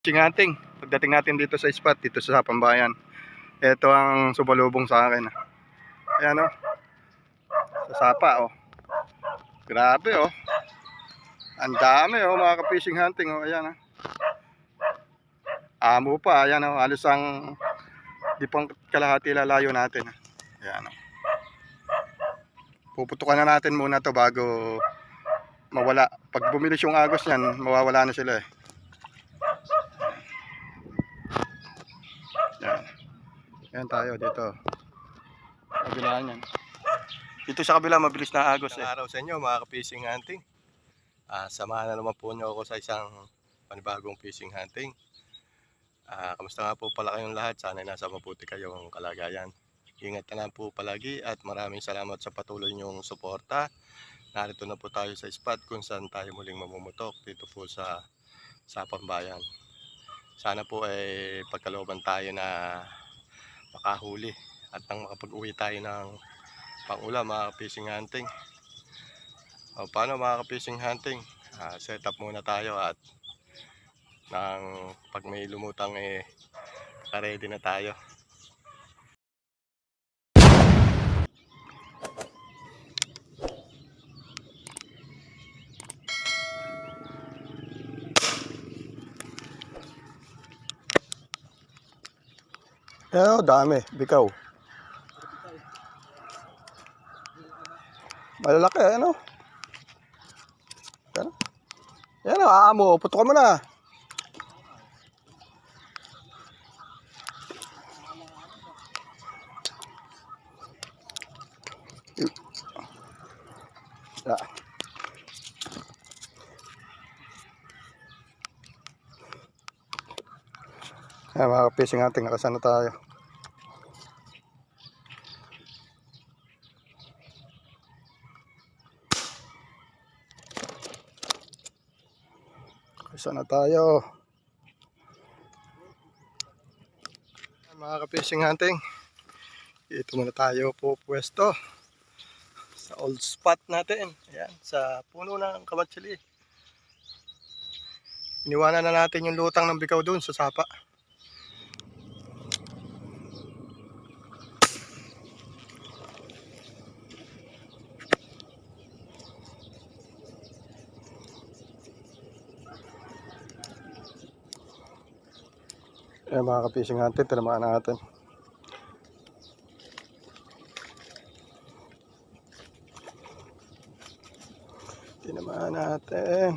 Singating, pagdating natin dito sa spot, dito sa Pambayan. Ito ang subalubong sa akin. Ayan o. Sa sapa oh. Grabe oh. Ang dami oh mga ka-fishing hunting oh. Ayan ah. Amo pa, ayan oh. Halos ang di pang kalahati lalayo natin. ah. Ayan oh. Puputukan na natin muna to bago mawala. Pag bumilis yung agos niyan, mawawala na sila eh. Yan. Yan tayo dito. Kabilaan yan. Dito sa kabila mabilis na agos eh. Araw sa inyo mga ka-fishing hunting. Ah, samahan na naman po niyo ako sa isang panibagong fishing hunting. Ah, kamusta nga po pala kayong lahat? Sana nasa mabuti kayong kalagayan. Ingat na lang po palagi at maraming salamat sa patuloy niyong suporta. Narito na po tayo sa spot kung saan tayo muling mamumutok dito po sa Sapang Bayan. Sana po ay pagkalooban tayo na makahuli at nang makapag-uwi tayo ng pangulam mga fishing hunting. O, paano mga fishing hunting? Ah, set up muna tayo at nang pag may lumutang eh ready na tayo. Yan oh, dami. Bikaw. Malalaki, ano? Yan. Yan aamo. Putukan mo na. Yan mga ka-fishing natin, nakasana tayo. Nakasana tayo. Yan, Mga ka-fishing hunting, dito muna tayo po pwesto sa old spot natin. Ayan, sa puno ng kamatsili. Iniwanan na natin yung lutang ng bikaw doon sa sapa. Ayan mga kapising natin, tinamaan natin. Tinamaan natin.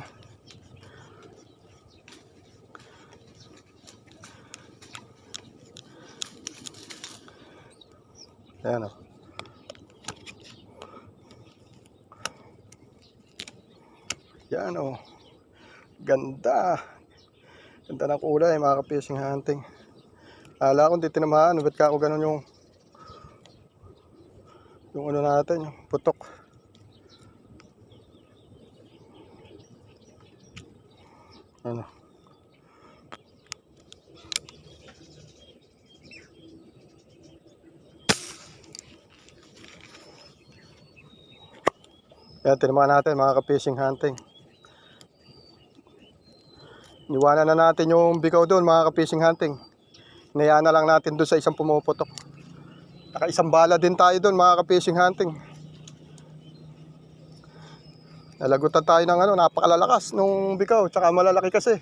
Ayan o. Yan o. Ganda. Ganda ng kulay mga ka-fishing hunting. Ala ko hindi tinamaan. Ba't ka ako ganun yung yung ano natin, yung putok. Ano? Yan, tinamaan natin mga ka-fishing hunting. Iwanan na natin yung bikaw doon mga ka-fishing hunting. Hinayaan na lang natin doon sa isang pumuputok. Naka isang bala din tayo doon mga ka-fishing hunting. Nalagutan tayo ng ano, napakalalakas nung bikaw, tsaka malalaki kasi.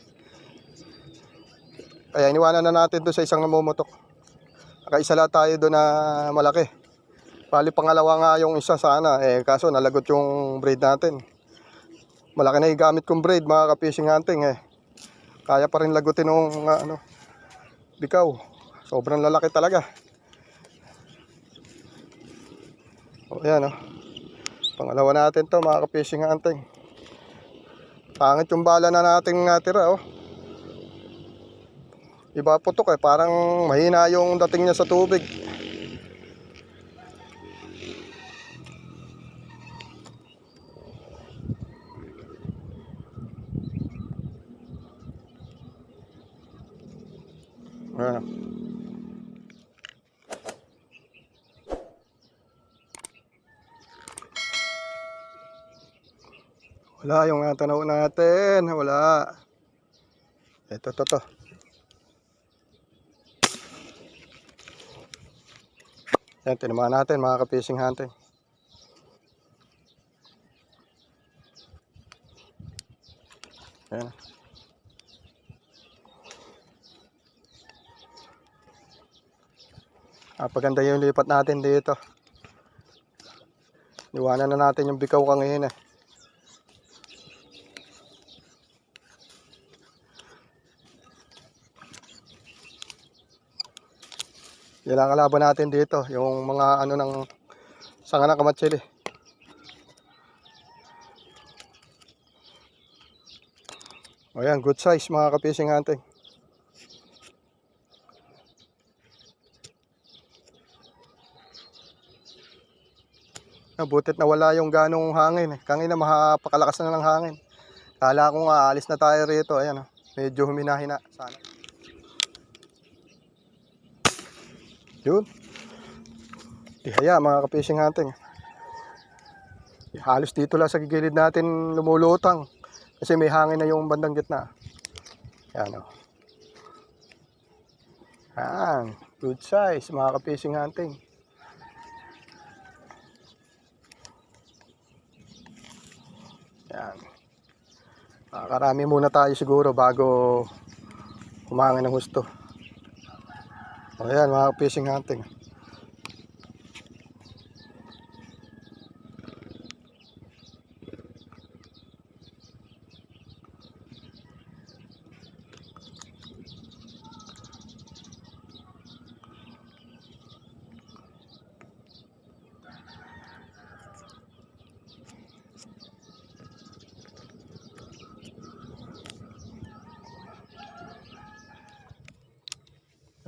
Kaya iniwanan na natin doon sa isang namumutok. Nakaisa lang tayo doon na malaki. Bali pangalawa nga yung isa sana, eh kaso nalagot yung braid natin. Malaki na yung gamit kong braid mga ka-fishing hunting eh. Kaya pa rin lagutin ng ano, bikaw. Sobrang lalaki talaga. O yan o. Pangalawa natin to mga ka-fishing hunting. Pangit yung bala na nating natira oh. Iba putok eh, parang mahina yung dating niya sa tubig. Wala yung tanaw natin. Wala. Ito, to, to. Yan, tinamaan natin mga kapising hunting. Ayan. Napaganda yung lipat natin dito. Iwanan na natin yung bikaw kangihin eh. Ang kalaban natin dito, yung mga ano ng sanga ng kamatsili. O yan, good size mga kapising hunting. Nabutit na wala yung ganong hangin. eh. Kanina mahapakalakas na ng hangin. Kala ko nga alis na tayo rito. Ayan, oh. medyo huminahina. Sana. Yun. Ihaya mga kapising hunting. Halos dito lang sa gilid natin lumulutang. Kasi may hangin na yung bandang gitna. Yan o. Yan. Good size mga kapising hunting. Yan. Makakarami muna tayo siguro bago humangin ng husto. O yan mga fishing hunting.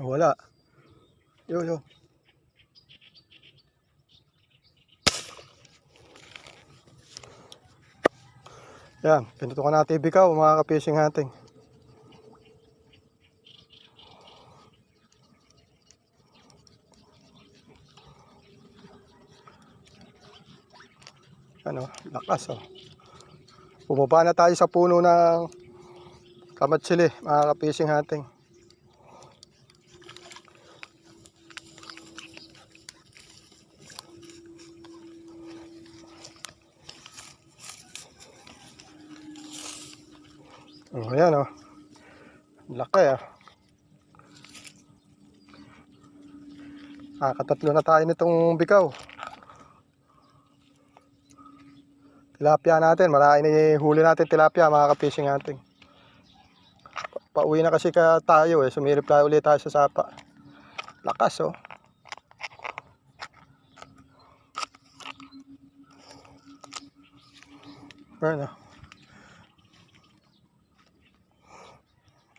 Wala. Yo, yo. Yan, pinutukan natin ibikaw mga ka-fishing hunting. Ano, lakas oh. Bumaba na tayo sa puno ng kamatsili mga ka-fishing hunting. Oh, ayan oh. Laki ah. Ah, katatlo na tayo nitong bikaw. Tilapia natin, marami na huli natin tilapia mga ka-fishing natin. Pa pauwi na kasi ka tayo eh, sumirip tayo ulit tayo sa sapa. Lakas oh. Ayan oh.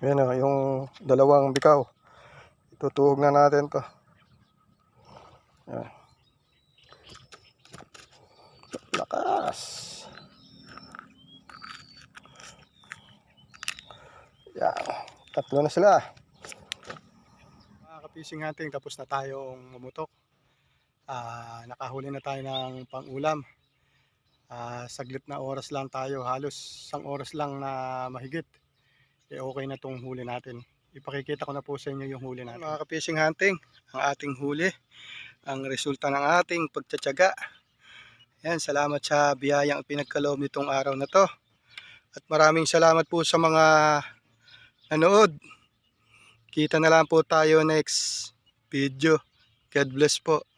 Yan o, yung dalawang bikaw. Tutuhog na natin to. Yan. Lakas. Yan. Tatlo na sila. Mga kapising natin, tapos na tayong mumutok. Ah, nakahuli na tayo ng pangulam. Ah, saglit na oras lang tayo, halos isang oras lang na mahigit eh okay na tong huli natin. Ipakikita ko na po sa inyo yung huli natin. Mga ka-fishing hunting, ang ating huli, ang resulta ng ating pagtsatsaga. Yan, salamat sa biyayang pinagkaloob nitong araw na to. At maraming salamat po sa mga nanood. Kita na lang po tayo next video. God bless po.